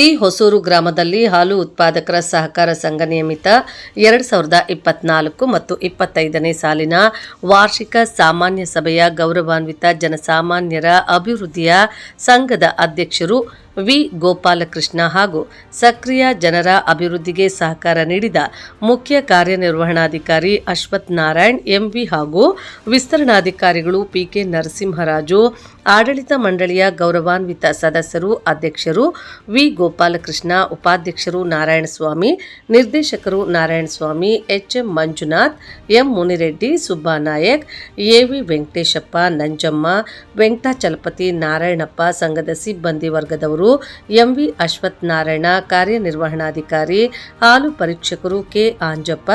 C Hosur ಗ್ರಾಮದಲ್ಲಿ ಹಾಲು ಉತ್ಪಾದಕರ ಸಹಕಾರ ಸಂಘ ನಿಯಮಿತ ಎರಡು ಸಾವಿರದ ಇಪ್ಪತ್ನಾಲ್ಕು ಮತ್ತು ಇಪ್ಪತ್ತೈದನೇ ಸಾಲಿನ ವಾರ್ಷಿಕ ಸಾಮಾನ್ಯ ಸಭೆಯ ಗೌರವಾನ್ವಿತ ಜನಸಾಮಾನ್ಯರ ಅಭಿವೃದ್ಧಿಯ ಸಂಘದ ಅಧ್ಯಕ್ಷರು ವಿ. ಗೋಪಾಲಕೃಷ್ಣ ಹಾಗೂ ಸಕ್ರಿಯ ಜನರ ಅಭಿವೃದ್ಧಿಗೆ ಸಹಕಾರ ನೀಡಿದ ಮುಖ್ಯ ಕಾರ್ಯನಿರ್ವಹಣಾಧಿಕಾರಿ ಅಶ್ವಥ್ ನಾರಾಯಣ್ ಎಂವಿ ಹಾಗೂ ವಿಸ್ತರಣಾಧಿಕಾರಿಗಳು ಪಿಕೆ ನರಸಿಂಹರಾಜು ಆಡಳಿತ ಮಂಡಳಿಯ ಗೌರವಾನ್ವಿತ ಸದಸ್ಯರು, ಅಧ್ಯಕ್ಷರು ವಿ. ಗೋಪಾಲಕೃಷ್ಣ, ಉಪಾಧ್ಯಕ್ಷರು ನಾರಾಯಣಸ್ವಾಮಿ, ನಿರ್ದೇಶಕರು Narayanaswamy, HM Manjunath, M. Munireddy Subbanayak AV Venkateshappa Nanjamma, Venkatachalapathi Narayanappa ಸಂಘದ ಸಿಬ್ಬಂದಿ ವರ್ಗದವರು ಎಂವಿ ಅಶ್ವಥ್ ನಾರಾಯಣ ಕಾರ್ಯನಿರ್ವಹಣಾಧಿಕಾರಿ, ಹಾಲು ಪರೀಕ್ಷಕರು ಕೆ. ಆಂಜಪ್ಪ,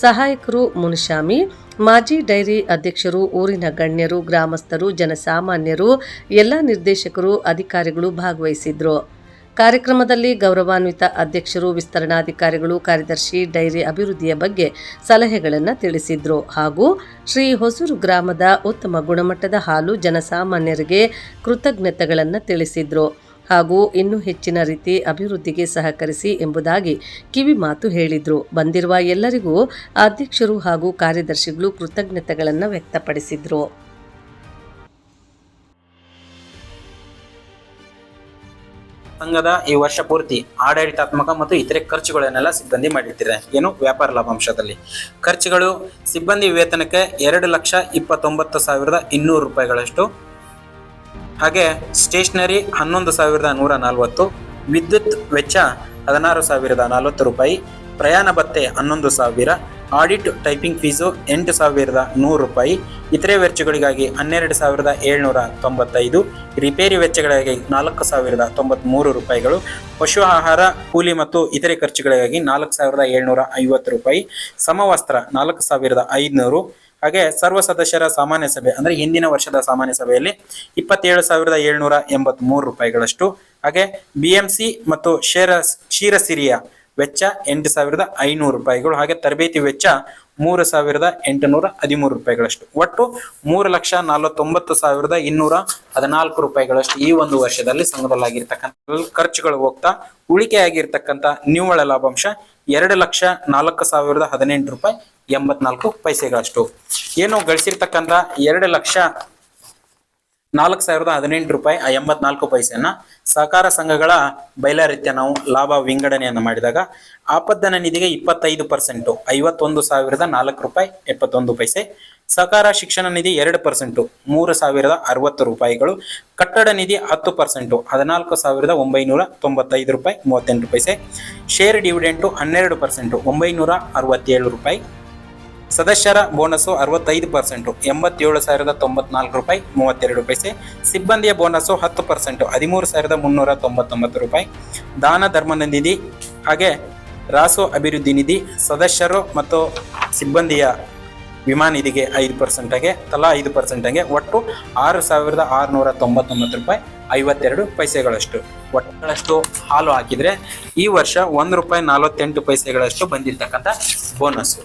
ಸಹಾಯಕರು ಮುನಿಶಾಮಿ ಮಾಜಿ ಡೈರಿ ಅಧ್ಯಕ್ಷರು ಊರಿನ ಗಣ್ಯರು, ಗ್ರಾಮಸ್ಥರು, ಜನಸಾಮಾನ್ಯರು ಎಲ್ಲ ನಿರ್ದೇಶಕರು, ಅಧಿಕಾರಿಗಳು ಭಾಗವಹಿಸಿದ್ರು. ಕಾರ್ಯಕ್ರಮದಲ್ಲಿ ಗೌರವಾನ್ವಿತ ಅಧ್ಯಕ್ಷರು, ವಿಸ್ತರಣಾಧಿಕಾರಿಗಳು, ಕಾರ್ಯದರ್ಶಿ, ಡೈರಿ ಅಭಿವೃದ್ಧಿಯ ಬಗ್ಗೆ ಸಲಹೆಗಳನ್ನು ತಿಳಿಸಿದ್ರು. ಹಾಗೂ ಶ್ರೀ ಹೊಸೂರು ಗ್ರಾಮದ ಉತ್ತಮ ಗುಣಮಟ್ಟದ ಹಾಲು ಜನಸಾಮಾನ್ಯರಿಗೆ ಕೃತಜ್ಞತೆಗಳನ್ನು ತಿಳಿಸಿದ್ರು. ಹಾಗೂ ಇನ್ನೂ ಹೆಚ್ಚಿನ ರೀತಿ ಅಭಿವೃದ್ಧಿಗೆ ಸಹಕರಿಸಿ ಎಂಬುದಾಗಿ ಕಿವಿ ಮಾತು ಹೇಳಿದ್ರು. ಬಂದಿರುವ ಎಲ್ಲರಿಗೂ ಅಧ್ಯಕ್ಷರು ಹಾಗೂ ಕಾರ್ಯದರ್ಶಿಗಳು ಕೃತಜ್ಞತೆಗಳನ್ನು ವ್ಯಕ್ತಪಡಿಸಿದ್ರು. ಸಂಘದ ಈ ವರ್ಷ ಪೂರ್ತಿ ಆಡಳಿತಾತ್ಮಕ ಮತ್ತು ಇತರೆ ಖರ್ಚುಗಳನ್ನೆಲ್ಲ ಸಿಬ್ಬಂದಿ ಮಾಡಿರ್ತಾರೆ? ಏನು ವ್ಯಾಪಾರ ಲಾಭಾಂಶದಲ್ಲಿ? ಖರ್ಚುಗಳು ಸಿಬ್ಬಂದಿ ವೇತನಕ್ಕೆ ಎರಡು ಲಕ್ಷ ಇಪ್ಪತ್ತೊಂಬತ್ತು ಸಾವಿರದ ಇನ್ನೂರು ರೂಪಾಯಿಗಳಷ್ಟು. ಹಾಗೆ ಸ್ಟೇಷನರಿ ಹನ್ನೊಂದು ಸಾವಿರದ ನೂರ ನಲವತ್ತು, ವಿದ್ಯುತ್ ವೆಚ್ಚ ಹದಿನಾರು ಸಾವಿರದ ನಲವತ್ತು ರೂಪಾಯಿ, ಪ್ರಯಾಣ ಭತ್ತೆ ಹನ್ನೊಂದು ಸಾವಿರ ಆಡಿಟ್ ಟೈಪಿಂಗ್ ಫೀಸು ಎಂಟು ಸಾವಿರದ ನೂರು ರೂಪಾಯಿ. ಇತರೆ ವೆಚ್ಚಗಳಿಗಾಗಿ ಹನ್ನೆರಡು ಸಾವಿರದ ಏಳ್ನೂರ ತೊಂಬತ್ತೈದು. ರಿಪೇರಿ ವೆಚ್ಚಗಳಿಗಾಗಿ ನಾಲ್ಕು ಸಾವಿರದ ತೊಂಬತ್ತ್ಮೂರು ರೂಪಾಯಿಗಳು. ಪಶು ಆಹಾರ, ಕೂಲಿ ಮತ್ತು ಇತರೆ ಖರ್ಚುಗಳಿಗಾಗಿ ನಾಲ್ಕು ಸಾವಿರದ ಏಳ್ನೂರ ಐವತ್ತು ರೂಪಾಯಿ. ಸಮವಸ್ತ್ರ ನಾಲ್ಕು ಸಾವಿರದ ಐದುನೂರು. ಹಾಗೆ ಸರ್ವ ಸದಸ್ಯರ ಸಾಮಾನ್ಯ ಸಭೆ ಅಂದರೆ ಹಿಂದಿನ ವರ್ಷದ ಸಾಮಾನ್ಯ ಸಭೆಯಲ್ಲಿ ಇಪ್ಪತ್ತೇಳು ಸಾವಿರದ ಏಳ್ನೂರ ಎಂಬತ್ತ್ಮೂರು ರೂಪಾಯಿಗಳಷ್ಟು. ಹಾಗೆ ಬಿ ಎಂ ಸಿ ಮತ್ತು ಶೇರ ಕ್ಷೀರಸಿರಿಯ ವೆಚ್ಚ ಎಂಟು ಸಾವಿರದ ಐನೂರು ರೂಪಾಯಿಗಳು ಹಾಗೆ ತರಬೇತಿ ವೆಚ್ಚ ಮೂರು ಸಾವಿರದ ಎಂಟುನೂರ ಹದಿಮೂರು ರೂಪಾಯಿಗಳಷ್ಟು. ಒಟ್ಟು ಮೂರು ಲಕ್ಷ ನಲವತ್ತೊಂಬತ್ತು ಸಾವಿರದ ಇನ್ನೂರ ಹದಿನಾಲ್ಕು ರೂಪಾಯಿಗಳಷ್ಟು ಈ ಒಂದು ವರ್ಷದಲ್ಲಿ ಸಂಘದಲ್ಲಾಗಿರ್ತಕ್ಕಂಥ ಖರ್ಚುಗಳು ಹೋಗ್ತಾ ಉಳಿಕೆಯಾಗಿರ್ತಕ್ಕಂಥ ನಿವ್ವಳ ಲಾಭಾಂಶ ಎರಡು ಲಕ್ಷ ನಾಲ್ಕು ಸಾವಿರದ ಹದಿನೆಂಟು ರೂಪಾಯಿ ಎಂಬತ್ನಾಲ್ಕು ಪೈಸೆಗಳಷ್ಟು. ಏನು ಗಳಿಸಿರ್ತಕ್ಕಂಥ ಎರಡು ಲಕ್ಷ ನಾಲ್ಕು ಸಾವಿರದ ಹದಿನೆಂಟು ರೂಪಾಯಿ ಎಂಬತ್ನಾಲ್ಕು ಪೈಸೆಯನ್ನ ಸಹಕಾರ ಸಂಘಗಳ ಬಯಲಾರಿತ್ಯ ನಾವು ಲಾಭ ವಿಂಗಡಣೆಯನ್ನು ಮಾಡಿದಾಗ ಆಪದ್ದನ ನಿಧಿಗೆ ಇಪ್ಪತ್ತೈದು ಪರ್ಸೆಂಟು, ಐವತ್ತೊಂದು ಸಾವಿರದ ನಾಲ್ಕು ರೂಪಾಯಿ ಎಪ್ಪತ್ತೊಂದು ಪೈಸೆ, ಸಹಕಾರ ಶಿಕ್ಷಣ ನಿಧಿ ಎರಡು ಪರ್ಸೆಂಟು, ಮೂರು ಸಾವಿರದ ಅರವತ್ತು ರೂಪಾಯಿಗಳು, ಕಟ್ಟಡ ನಿಧಿ ಹತ್ತು ಪರ್ಸೆಂಟು, ಹದಿನಾಲ್ಕು ಸಾವಿರದ ಒಂಬೈನೂರ ತೊಂಬತ್ತೈದು ರೂಪಾಯಿ, ಮೂವತ್ತೆಂಟು ಪೈಸೆ, ಶೇರ್ ಡಿವಿಡೆಂಟು ಹನ್ನೆರಡು ಪರ್ಸೆಂಟು, ಒಂಬೈನೂರ ಅರವತ್ತೇಳು ರೂಪಾಯಿ ಸದಸ್ಯರ ಬೋನಸ್ಸು ಅರವತ್ತೈದು ಪರ್ಸೆಂಟು, ಎಂಬತ್ತೇಳು ಸಾವಿರದ ತೊಂಬತ್ನಾಲ್ಕು ರೂಪಾಯಿ, ಮೂವತ್ತೆರಡು ಪೈಸೆ. ಸಿಬ್ಬಂದಿಯ ಬೋನಸ್ಸು ಹತ್ತು ಪರ್ಸೆಂಟು, ಹದಿಮೂರು ಸಾವಿರದ ಮುನ್ನೂರ ತೊಂಬತ್ತೊಂಬತ್ತು ರೂಪಾಯಿ. ದಾನ ಧರ್ಮ ನಿಧಿ ಹಾಗೆ ರಾಸು ಅಭಿವೃದ್ಧಿ ನಿಧಿ, ಸದಸ್ಯರು ಮತ್ತು ಸಿಬ್ಬಂದಿಯ ವಿಮಾ ನಿಧಿಗೆ ಐದು ಪರ್ಸೆಂಟಾಗೆ ತಲಾ ಐದು ಪರ್ಸೆಂಟಾಗೆ ಒಟ್ಟು ಆರು ಸಾವಿರದ ಆರುನೂರ ತೊಂಬತ್ತೊಂಬತ್ತು ರೂಪಾಯಿ, ಐವತ್ತೆರಡು ಪೈಸೆಗಳಷ್ಟು. ಒಟ್ಟುಗಳಷ್ಟು ಹಾಲು ಹಾಕಿದರೆ ಈ ವರ್ಷ ಒಂದು ರೂಪಾಯಿ ನಲವತ್ತೆಂಟು ಪೈಸೆಗಳಷ್ಟು ಬಂದಿರತಕ್ಕಂಥ ಬೋನಸ್ಸು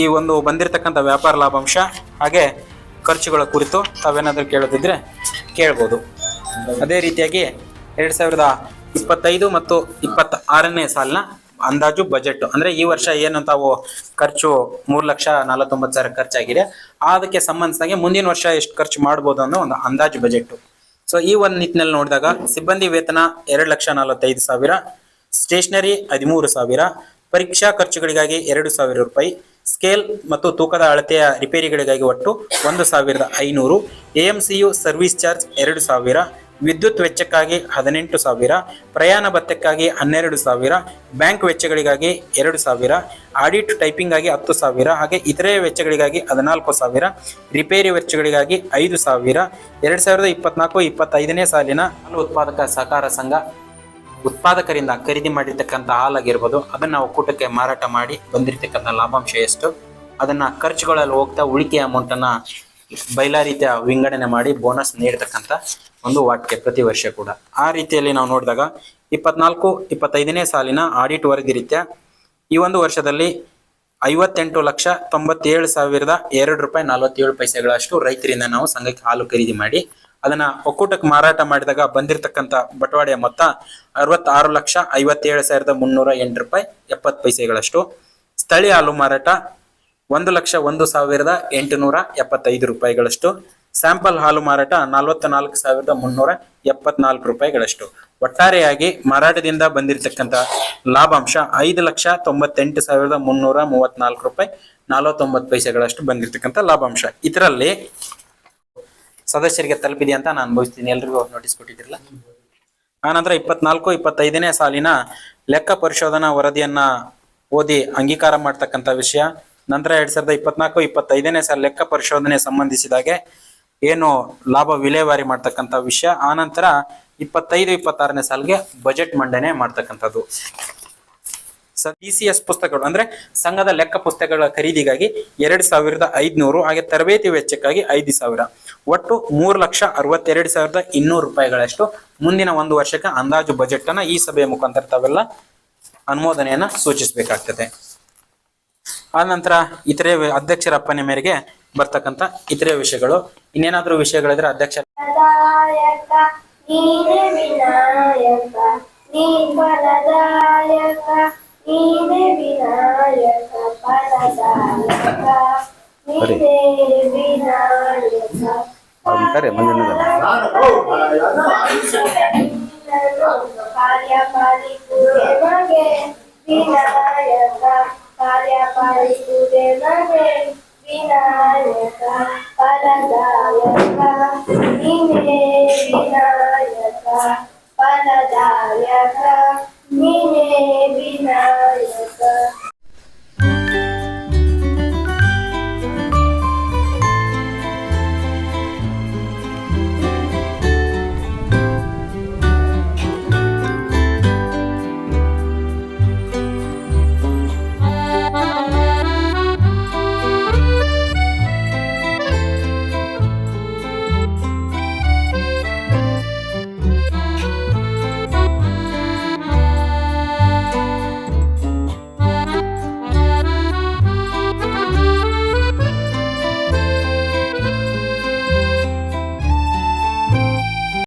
ಈ ಒಂದು ಬಂದಿರತಕ್ಕಂಥ ವ್ಯಾಪಾರ ಲಾಭಾಂಶ ಹಾಗೆ ಖರ್ಚುಗಳ ಕುರಿತು ತಾವೇನಾದರೂ ಕೇಳೋದಿದ್ರೆ ಕೇಳ್ಬೋದು. ಅದೇ ರೀತಿಯಾಗಿ ಎರಡು ಸಾವಿರದ ಇಪ್ಪತ್ತೈದು ಮತ್ತು ಇಪ್ಪತ್ತ ಆರನೇ ಸಾಲಿನ ಅಂದಾಜು ಬಜೆಟ್. ಅಂದ್ರೆ ಈ ವರ್ಷ ಏನು ತಾವು ಖರ್ಚು ಮೂರು ಲಕ್ಷ ನಲವತ್ತೊಂಬತ್ತು ಸಾವಿರ ಖರ್ಚಾಗಿದೆ. ಅದಕ್ಕೆ ಸಂಬಂಧಿಸಿದಂಗೆ ಮುಂದಿನ ವರ್ಷ ಎಷ್ಟು ಖರ್ಚು ಮಾಡ್ಬೋದು ಅನ್ನೋ ಒಂದು ಅಂದಾಜು ಬಜೆಟ್ ಸೊ ಈ ಒಂದು ನಿಟ್ಟಿನಲ್ಲಿ ನೋಡಿದಾಗ ಸಿಬ್ಬಂದಿ ವೇತನ ಎರಡು ಲಕ್ಷ ನಲವತ್ತೈದು ಸಾವಿರ, ಸ್ಟೇಷನರಿ ಹದಿಮೂರು ಸಾವಿರ, ಪರೀಕ್ಷಾ ಖರ್ಚುಗಳಿಗಾಗಿ ಎರಡು ಸಾವಿರ ರೂಪಾಯಿ ಸ್ಕೇಲ್ ಮತ್ತು ತೂಕದ ಅಳತೆಯ ರಿಪೇರಿಗಳಿಗಾಗಿ ಒಟ್ಟು ಒಂದು ಸಾವಿರದ ಐನೂರು. A M C U service charge ಎರಡು ಸಾವಿರ. ವಿದ್ಯುತ್ ವೆಚ್ಚಕ್ಕಾಗಿ ಹದಿನೆಂಟು ಸಾವಿರ. ಪ್ರಯಾಣ ಭತ್ಯಕ್ಕಾಗಿ ಹನ್ನೆರಡು ಸಾವಿರ. ಬ್ಯಾಂಕ್ ವೆಚ್ಚಗಳಿಗಾಗಿ ಎರಡು ಸಾವಿರ. ಆಡಿಟ್ ಟೈಪಿಂಗಾಗಿ ಹತ್ತು ಸಾವಿರ. ಹಾಗೆ ಇತರೆ ವೆಚ್ಚಗಳಿಗಾಗಿ ಹದಿನಾಲ್ಕು ಸಾವಿರ. ರಿಪೇರಿ ವೆಚ್ಚಗಳಿಗಾಗಿ ಐದು ಸಾವಿರ. ಎರಡು ಸಾವಿರದ ಇಪ್ಪತ್ನಾಲ್ಕು ಇಪ್ಪತ್ತೈದನೇ ಸಾಲಿನ ಹಾಲು ಉತ್ಪಾದಕ ಸಹಕಾರ ಸಂಘ ಉತ್ಪಾದಕರಿಂದ ಖರೀದಿ ಮಾಡಿರ್ತಕ್ಕಂಥ ಹಾಲಾಗಿರ್ಬೋದು, ಅದನ್ನ ಒಕ್ಕೂಟಕ್ಕೆ ಮಾರಾಟ ಮಾಡಿ ಬಂದಿರತಕ್ಕಂಥ ಲಾಭಾಂಶ ಎಷ್ಟು? ಅದನ್ನ ಖರ್ಚುಗಳಲ್ಲಿ ಹೋಗ್ತಾ ಉಳಿಕೆ ಅಮೌಂಟನ್ನು ಬೈಲಾ ರೀತಿಯ ವಿಂಗಡಣೆ ಮಾಡಿ ಬೋನಸ್ ನೀಡತಕ್ಕಂಥ ಒಂದು ವಾಟಿಕೆ ಪ್ರತಿ ವರ್ಷ ಕೂಡ. ಆ ರೀತಿಯಲ್ಲಿ ನಾವು ನೋಡಿದಾಗ ಇಪ್ಪತ್ನಾಲ್ಕು, ಇಪ್ಪತ್ತೈದನೇ ಸಾಲಿನ ಆಡಿಟ್ ವರದಿ ರೀತ್ಯ ಈ ಒಂದು ವರ್ಷದಲ್ಲಿ ಐವತ್ತೆಂಟು ಲಕ್ಷ ತೊಂಬತ್ತೇಳು ಸಾವಿರದ ಎರಡು ರೂಪಾಯಿ ನಲವತ್ತೇಳು ಪೈಸೆಗಳಷ್ಟು ರೈತರಿಂದ ನಾವು ಸಂಘಕ್ಕೆ ಹಾಲು ಖರೀದಿ ಮಾಡಿ ಅದನ್ನ ಒಕ್ಕೂಟಕ್ಕೆ ಮಾರಾಟ ಮಾಡಿದಾಗ ಬಂದಿರತಕ್ಕಂತ ಬಟವಾಡೆಯ ಮೊತ್ತ ಅರವತ್ತಾರು ಲಕ್ಷ ಐವತ್ತೇಳು ಸಾವಿರದ ಮುನ್ನೂರ ಎಂಟು ರೂಪಾಯಿ ಎಪ್ಪತ್ತು ಪೈಸೆಗಳಷ್ಟು. ಸ್ಥಳೀಯ ಹಾಲು ಮಾರಾಟ ಒಂದು ಲಕ್ಷ ಒಂದು ಸಾವಿರದ ಎಂಟುನೂರ ಎಪ್ಪತ್ತೈದು ರೂಪಾಯಿಗಳಷ್ಟು. ಸ್ಯಾಂಪಲ್ ಹಾಲು ಮಾರಾಟ ನಲವತ್ತ ನಾಲ್ಕು ಸಾವಿರದ ಮುನ್ನೂರ ಎಪ್ಪತ್ನಾಲ್ಕು ರೂಪಾಯಿಗಳಷ್ಟು. ಒಟ್ಟಾರೆಯಾಗಿ ಮಾರಾಟದಿಂದ ಬಂದಿರತಕ್ಕಂತ ಲಾಭಾಂಶ ಐದು ಲಕ್ಷ ತೊಂಬತ್ತೆಂಟು ಸಾವಿರದ ಮುನ್ನೂರ ಮೂವತ್ನಾಲ್ಕು ರೂಪಾಯಿ ನಲವತ್ತೊಂಬತ್ತು ಪೈಸೆಗಳಷ್ಟು ಬಂದಿರತಕ್ಕಂತ ಲಾಭಾಂಶ. ಇದರಲ್ಲಿ ಸದಸ್ಯರಿಗೆ ತಲುಪಿದೆ ಅಂತ ನಾನು ಅನುಭವಿಸ್ತೀನಿ. ಎಲ್ರಿಗೂ ನೋಟಿಸ್ ಕೊಟ್ಟಿದ್ದಿರಲ್ಲ? ಆನಂತರ ಇಪ್ಪತ್ನಾಲ್ಕು, ಇಪ್ಪತ್ತೈದನೇ ಸಾಲಿನ ಲೆಕ್ಕ ಪರಿಶೋಧನಾ ವರದಿಯನ್ನ ಓದಿ ಅಂಗೀಕಾರ ಮಾಡ್ತಕ್ಕಂಥ ವಿಷಯ. ನಂತರ ಎರಡ್ ಸಾವಿರದ ಇಪ್ಪತ್ನಾಲ್ಕು, ಇಪ್ಪತ್ತೈದನೇ ಸಾಲ ಲೆಕ್ಕ ಪರಿಶೋಧನೆ ಸಂಬಂಧಿಸಿದಾಗೆ ಏನು ಲಾಭ ವಿಲೇವಾರಿ ಮಾಡ್ತಕ್ಕಂಥ ವಿಷಯ. ಆನಂತರ ಇಪ್ಪತ್ತೈದು, ಇಪ್ಪತ್ತಾರನೇ ಸಾಲಿಗೆ ಬಜೆಟ್ ಮಂಡನೆ ಮಾಡ್ತಕ್ಕಂಥದ್ದು. ಸಿ ಸಿ ಎಸ್ ಪುಸ್ತಕಗಳು, ಅಂದ್ರೆ ಸಂಘದ ಲೆಕ್ಕ ಪುಸ್ತಕಗಳ ಖರೀದಿಗಾಗಿ ಎರಡ್ ಸಾವಿರದ ಐದ್ನೂರು, ಹಾಗೆ ತರಬೇತಿ ವೆಚ್ಚಕ್ಕಾಗಿ ಐದು ಸಾವಿರ. ಒಟ್ಟು ಮೂರು ಲಕ್ಷ ಅರವತ್ತೆರಡು ಸಾವಿರದ ಇನ್ನೂರು ರೂಪಾಯಿಗಳಷ್ಟು ಮುಂದಿನ ಒಂದು ವರ್ಷಕ್ಕೆ ಅಂದಾಜು ಬಜೆಟ್ ಅನ್ನ ಈ ಸಭೆಯ ಮುಖಾಂತರ ತಾವೆಲ್ಲ ಅನುಮೋದನೆಯನ್ನ ಸೂಚಿಸಬೇಕಾಗ್ತದೆ. ಆ ನಂತರ ಇತರೆ ಅಧ್ಯಕ್ಷರ ಅಪ್ಪನೆ ಮೇರೆಗೆ ಬರ್ತಕ್ಕಂತ ಇತರೆ ವಿಷಯಗಳು. ಇನ್ನೇನಾದ್ರೂ ವಿಷಯಗಳಿದ್ರೆ ಅಧ್ಯಕ್ಷ ನೀ ಫಲದಾಯಕ ನೀನೆ ವಿನಾಯಕ ಫಲದಾಯಕ ನೀನೆ फलदायक निने विनाय